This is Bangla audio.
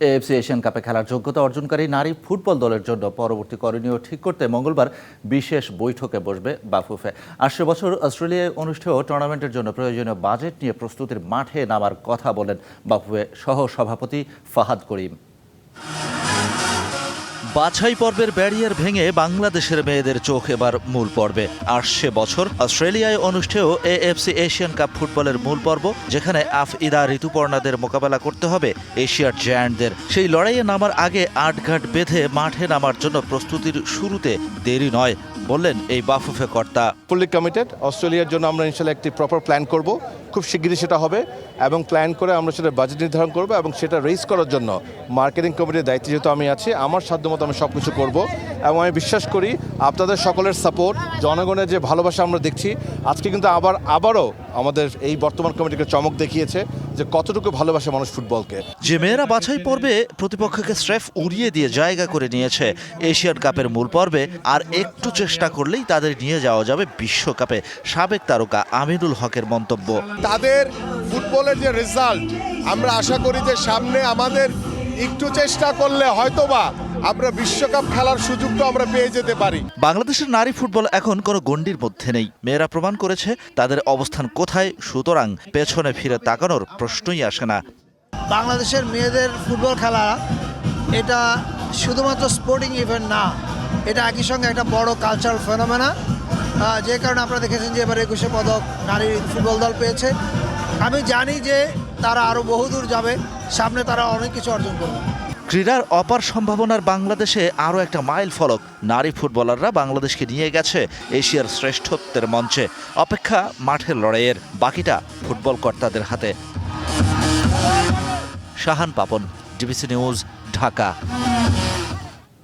এএফসি এশিয়ান কাপে খেলার যোগ্যতা অর্জনকারী নারী ফুটবল দলের জন্য পরবর্তী করণীয় ঠিক করতে মঙ্গলবার বিশেষ বৈঠকে বসবে বাফুফে। আসছে বছর অস্ট্রেলিয়ায় অনুষ্ঠেয় টুর্নামেন্টের জন্য প্রয়োজনীয় বাজেট নিয়ে প্রস্তুতির মাঠে নামার কথা বলেন বাফুফে সহ সভাপতি ফাহাদ করিম। বাছাই পর্বের ব্যারিয়ার ভেঙে বাংলাদেশের মেয়েদের চোখ এবার মূল পর্বে। আসছে বছর অস্ট্রেলিয়ায় অনুষ্ঠেয় এএফসি এশিয়ান কাপ ফুটবলের মূল পর্ব, যেখানে আফইদা ঋতুপর্ণাদের মোকাবেলা করতে হবে এশিয়ার জায়ান্টদের। সেই লড়াইয়ে নামার আগে আটঘাট বেঁধে মাঠে নামার জন্য প্রস্তুতির শুরুতে দেরি নয়, বললেন এই বাফুফে কর্তা। ফুললি কমিটেড অস্ট্রেলিয়ার জন্য আমরা ইনশাল্লাহ একটি প্রপার প্ল্যান করব। খুব শিগগিরই সেটা হবে এবং প্ল্যান করে আমরা সেটা বাজেট নির্ধারণ করব এবং সেটা রেজ করার জন্য মার্কেটিং কমিটির দায়িত্বে যেহেতু আমি আছি, আমার সাধ্যমতো আমি সব কিছু করব এবং আমি বিশ্বাস করি আপনাদের সকলের সাপোর্ট জনগণের যে ভালোবাসা আমরা দেখছি, আজকে কিন্তু আবার, আবারও আমাদের এই বর্তমান কমিটিকে চমক দেখিয়েছে যে কতটুকু ভালোবাসে মানুষ ফুটবলকে। যে মেয়েরা বাছাই পর্বে প্রতিপক্ষকে স্রেফ উড়িয়ে দিয়ে জায়গা করে নিয়েছে এশিয়ান কাপের মূল পর্বে, আর একটু চেষ্টা করলেই তাদের নিয়ে যাওয়া যাবে বিশ্বকাপে। সাবেক তারকা আমিনুল হকের মন্তব্য। তাদের ফুটবলের যে রেজাল্ট আমরা আশা করি যে সামনে আমাদের একটু চেষ্টা করলে হয়তোবা আমরা বিশ্বকাপ খেলার সুযোগটা আমরা পেয়ে যেতে পারি। বাংলাদেশের নারী ফুটবল এখন কোনো গণ্ডির মধ্যে নেই। মেয়েরা প্রমাণ করেছে তাদের অবস্থান কোথায় সুতরাং পেছনে ফিরে তাকানোর প্রশ্নই আসে না। বাংলাদেশের মেয়েদের ফুটবল খেলা এটা শুধুমাত্র স্পোর্টিং ইভেন্ট না এটা একই সঙ্গে একটা বড় কালচারাল ফেনোমেনা যে কারণে আপনারা দেখেছেন যে এবার একুশে পদক নারী ফুটবল দল পেয়েছে। আমি জানি যে তারা আরও বহুদূর যাবে, সামনে তারা অনেক কিছু অর্জন করবে। ক্রীড়ার অপার সম্ভাবনার বাংলাদেশে আরও একটা মাইল ফলক নারী ফুটবলাররা বাংলাদেশকে নিয়ে গেছে এশিয়ার শ্রেষ্ঠত্বের মঞ্চে। অপেক্ষা মাঠের লড়াইয়ের বাকিটা ফুটবল কর্তাদের হাতে। Shahan Papon, DBC news, Dhaka.